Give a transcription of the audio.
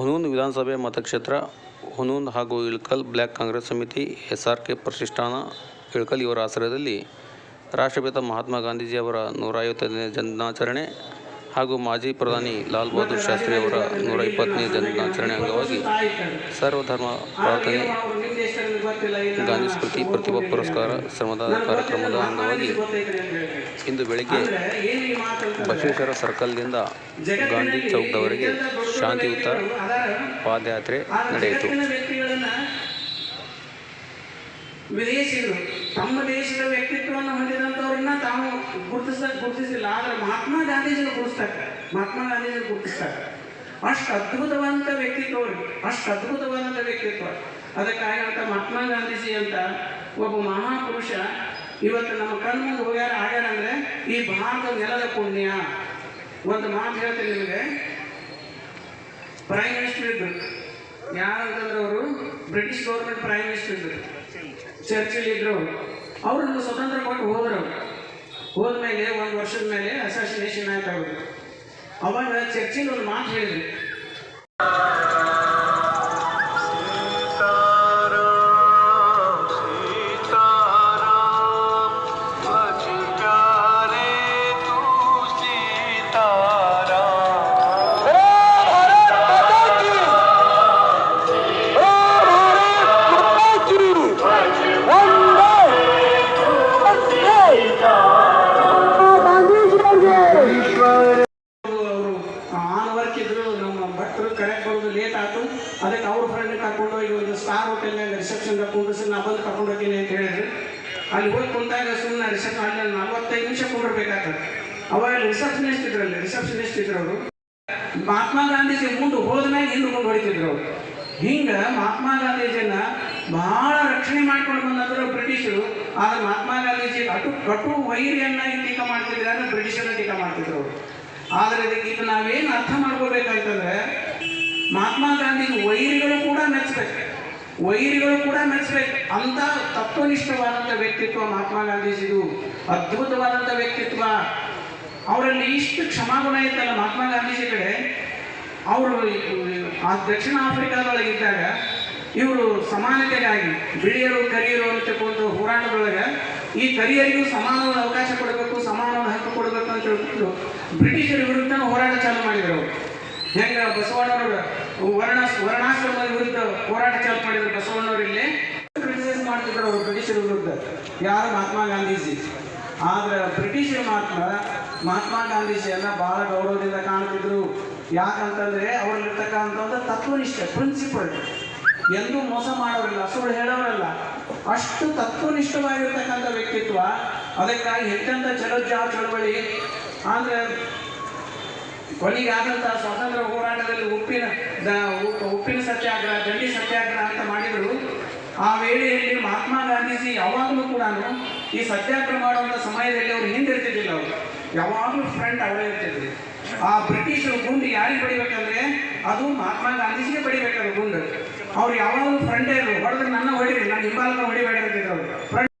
ಹುನೂನ್ ವಿಧಾನಸಭೆ ಮತಕ್ಷೇತ್ರ ಹುನೂನ್ ಹಾಗೂ ಇಳ್ಕಲ್ ಬ್ಲಾಕ್ ಕಾಂಗ್ರೆಸ್ ಸಮಿತಿ ಎಸ್ ಆರ್ ಕೆ ಪ್ರತಿಷ್ಠಾನ, ಇಳ್ಕಲ್ ಇವರ ಆಶ್ರಯದಲ್ಲಿ ರಾಷ್ಟ್ರಪಿತ ಮಹಾತ್ಮ ಗಾಂಧೀಜಿಯವರ ನೂರ ಐವತ್ತನೇ ಜನ್ಮದಿನಾಚರಣೆ ಹಾಗೂ ಮಾಜಿ ಪ್ರಧಾನಿ ಲಾಲ್ ಬಹದ್ದೂರ್ ಶಾಸ್ತ್ರಿ ಅವರ ನೂರ ಇಪ್ಪತ್ತನೇ ಜನ್ಮದಿನಾಚರಣೆ ಅಂಗವಾಗಿ ಸರ್ವಧರ್ಮ ಪ್ರಾರ್ಥನೆ, ಗಾಂಧಿ ಸ್ಮೃತಿ ಪ್ರತಿಭಾ ಪುರಸ್ಕಾರ ಶ್ರಮದಾನ ಕಾರ್ಯಕ್ರಮದ ಅಂಗವಾಗಿ ಇಂದು ಬೆಳಗ್ಗೆ ಬಸವೇಶ್ವರ ಸರ್ಕಲ್ನಿಂದ ಗಾಂಧಿ ಚೌಕ್ದವರೆಗೆ ಶಾಂತಿಯುತ ಪಾದಯಾತ್ರೆ ನಡೆಯಿತು. ತಮ್ಮ ದೇಶದ ವ್ಯಕ್ತಿತ್ವವನ್ನು ಹೊಂದಿದಂಥವ್ರನ್ನ ತಾವು ಗುರುತಿಸ, ಗುರುತಿಸಿಲ್ಲ. ಆದರೆ ಮಹಾತ್ಮ ಗಾಂಧೀಜಿನ ಗುರುತಿಸ್ತಾರೆ ಮಹಾತ್ಮ ಗಾಂಧೀಜಿನ ಗುರುತಿಸ್ತಾರೆ ಅಷ್ಟು ಅದ್ಭುತವಾದಂಥ ವ್ಯಕ್ತಿತ್ವ ಅಷ್ಟು ಅದ್ಭುತವಾದಂಥ ವ್ಯಕ್ತಿತ್ವ. ಅದಕ್ಕಾಗಿ ಅಂತ ಮಹಾತ್ಮ ಗಾಂಧೀಜಿ ಅಂತ ಒಬ್ಬ ಮಹಾಪುರುಷ ಇವತ್ತು ನಮ್ಮ ಕಣ್ಣು ಮುಂದೆ ಹೋಗ್ಯಾರ ಆಗ್ಯಾರ ಅಂದ್ರೆ ಈ ಭಾರತ ನೆಲದ ಪುಣ್ಯ. ಒಂದು ಮಾತು ಹೇಳ್ತೀನಿ ನಿಮಗೆ. ಪ್ರೈಮ್ ಮಿನಿಸ್ಟರ್ ಇದ್ರು. ಯಾರಂತಂದ್ರೆ ಅವರು? ಬ್ರಿಟಿಷ್ ಗೌರ್ಮೆಂಟ್ ಪ್ರೈಮ್ ಮಿನಿಸ್ಟರ್ ಇದ್ರು. ಚರ್ಚಿಲ್ ಇದ್ರು ಅವ್ರನ್ನ ಸ್ವತಂತ್ರ ಕೊಟ್ಟು ಹೋದ್ರು. ಹೋದ್ಮೇಲೆ ಒಂದು ವರ್ಷದ ಮೇಲೆ ಅಸೋಸಿಯೇಷನ್ ಆಯ್ತು ಅವರು ಅವಾಗ ಚರ್ಚಿಲ್ ಒಂದು ಮಾತು ಹೇಳಿದ್ರು. ಭಟ್ರು ಕರೆಕ್ಟ್ ಬರೋದು ಲೇಟ್ ಆಯ್ತು. ಅದಕ್ಕೆ ಅವ್ರ ಫ್ರೆಂಡ್ ಕರ್ಕೊಂಡು ಹೋಗಿ ಒಂದು ಸ್ಟಾರ್ ಹೋಟೆಲ್ನಾಗ ರಿಸೆಪ್ಷನ್ ಕೂಡಿಸಿ ನಾ ಬಂದು ಕರ್ಕೊಂಡು ಹೋಗ್ತೀನಿ ಅಂತ ಹೇಳಿದ್ರು. ಅಲ್ಲಿ ಹೋಗಿ ಕುಂತಾಗ ಸುಮ್ಮನೆ ರಿಸೆಪ್ಷನ್ ಅಲ್ಲಿ ನಲ್ವತ್ತೈದು ನಿಮಿಷ ಕುಂಡ್ರಬೇಕಾಗ್ತದೆ ಅವಾಗ ರಿಸೆಪ್ಷನಿಸ್ಟ್ ಇದ್ರು ಅಲ್ಲಿ? ರಿಸೆಪ್ಷನಿಸ್ಟ್ ಇದ್ರು ಅವರು? ಮಹಾತ್ಮ ಗಾಂಧೀಜಿ ಮುಂದೆ ಹೋದ್ಮೇಲೆ ಹಿಂದೆ ಮುಂದೆ ಹೊಡಿತಿದ್ರು ಅವರು. ಹಿಂಗ ಮಹಾತ್ಮ ಗಾಂಧೀಜಿಯನ್ನ ಬಹಳ ರಕ್ಷಣೆ ಮಾಡ್ಕೊಂಡು ಬಂದಂದ್ರೆ ಬ್ರಿಟಿಷರು. ಆದ್ರೆ ಮಹಾತ್ಮ ಗಾಂಧೀಜಿ ಅಟು ಕಟು ವೈರಿಯನ್ನ ಟೀಕಾ ಟೀಕಾ ಅಂದ್ರೆ ಬ್ರಿಟಿಷರನ್ನ ಟೀಕಾ ಮಾಡ್ತಿದ್ರು ಅವರು. ಆದ್ರೆ ಇದು ನಾವೇನು ಅರ್ಥ ಮಾಡ್ಕೋಬೇಕಂತಂದ್ರೆ ಮಹಾತ್ಮ ಗಾಂಧಿ ವೈರಿಗಳು ಕೂಡ ಮೆಚ್ಚಬೇಕು ವೈರಿಗಳು ಕೂಡ ಮೆಚ್ಚಬೇಕು ಅಂತ ತತ್ವನಿಷ್ಠವಾದಂಥ ವ್ಯಕ್ತಿತ್ವ ಮಹಾತ್ಮ ಗಾಂಧೀಜಿದು, ಅದ್ಭುತವಾದಂಥ ವ್ಯಕ್ತಿತ್ವ. ಅವರಲ್ಲಿ ಇಷ್ಟು ಕ್ಷಮಾಗುಣ ಇತ್ತಲ್ಲ ಮಹಾತ್ಮ ಗಾಂಧೀಜಿ ಕಡೆ. ಅವರು ಆ ದಕ್ಷಿಣ ಆಫ್ರಿಕಾದೊಳಗಿದ್ದಾಗ ಇವರು ಸಮಾನತೆಗಾಗಿ ಬಿಳಿಯರು, ಕರಿಯರು ಅಂತಕ್ಕಂಥ ಹೋರಾಟದೊಳಗೆ ಈ ಕರಿಯರಿಗೂ ಸಮಾನವಾದ ಅವಕಾಶ ಕೊಡಬೇಕು, ಸಮಾನವಾದ ಹಕ್ಕು ಕೊಡಬೇಕು ಅಂತ ಹೇಳ್ಬಿಟ್ಟು ಬ್ರಿಟಿಷರ ವಿರುದ್ಧ ಹೋರಾಟ ಚಾಲು ಮಾಡಿದರು. ಹೆಂಗ ಬಸವಣ್ಣವರು ವರ್ಣ, ವರ್ಣಾಶ್ರಮದ ವಿರುದ್ಧ ಹೋರಾಟ ಚಾಲು ಮಾಡಿದ್ರು ಬಸವಣ್ಣವರು ಇಲ್ಲಿ? ಕ್ರಿಟಿಸೈಸ್ ಮಾಡ್ತಿದ್ರು ಅವರು ಬ್ರಿಟಿಷರ ವಿರುದ್ಧ. ಯಾರು ಮಹಾತ್ಮ ಗಾಂಧೀಜಿ? ಆದ್ರೆ ಬ್ರಿಟಿಷರು ಮಾತ್ರ ಮಹಾತ್ಮ ಗಾಂಧೀಜಿಯನ್ನ ಬಹಳ ಗೌರವದಿಂದ ಕಾಣ್ತಿದ್ರು. ಯಾಕಂತಂದ್ರೆ ಅವರಲ್ಲಿರ್ತಕ್ಕಂಥ ಒಂದು ತತ್ವನಿಷ್ಠೆ ಪ್ರಿನ್ಸಿಪಲ್ ಎಂದೂ ಮೋಸ ಮಾಡೋರಿಲ್ಲ, ಸುಳ್ಳು ಹೇಳೋರಲ್ಲ. ಅಷ್ಟು ತತ್ವನಿಷ್ಠವಾಗಿರ್ತಕ್ಕಂಥ ವ್ಯಕ್ತಿತ್ವ, ಅದಕ್ಕಾಗಿ ಹೆಚ್ಚಂತ ಚಲೋ ಚಳವಳಿ ಅಂದ್ರೆ ಕೊನೆಗಾದಂಥ ಸ್ವಾತಂತ್ರ್ಯ ಹೋರಾಟದಲ್ಲಿ ಉಪ್ಪಿನ ಉಪ್ಪಿನ ಸತ್ಯಾಗ್ರಹ ದಂಡಿ ಸತ್ಯಾಗ್ರಹ ಅಂತ ಮಾಡಿದರು. ಆ ವೇಳೆಯಲ್ಲಿ ಮಹಾತ್ಮ ಗಾಂಧೀಜಿ ಯಾವಾಗಲೂ ಕೂಡ ಈ ಸತ್ಯಾಗ್ರಹ ಮಾಡುವಂಥ ಸಮಯದಲ್ಲಿ ಅವರು ಹಿಂದಿರ್ತಿದ್ದಿಲ್ಲ ಅವರು. ಯಾವಾಗಲೂ ಫ್ರೆಂಡ್ ಅವರೇ ಇರ್ತಿದ್ರು. ಆ ಬ್ರಿಟಿಷರು ಗುಂಡು ಯಾರಿಗೆ ಬಡಿಬೇಕಂದ್ರೆ ಅದು ಮಹಾತ್ಮ ಗಾಂಧೀಜಿಗೆ ಬಡಿಬೇಕಾದ್ರೆ ಗುಂಡು. ಅವ್ರು ಯಾವಾಗಲೂ ಫ್ರೆಂಡೇ ಇರು ಹೊಡೆದ್ರೆ ನನ್ನ ಹೊಡಿರಿ, ನಾನು ಹಿಂಬಾಲಕ ಹೊಡಿಬೇಡ ಅವರು.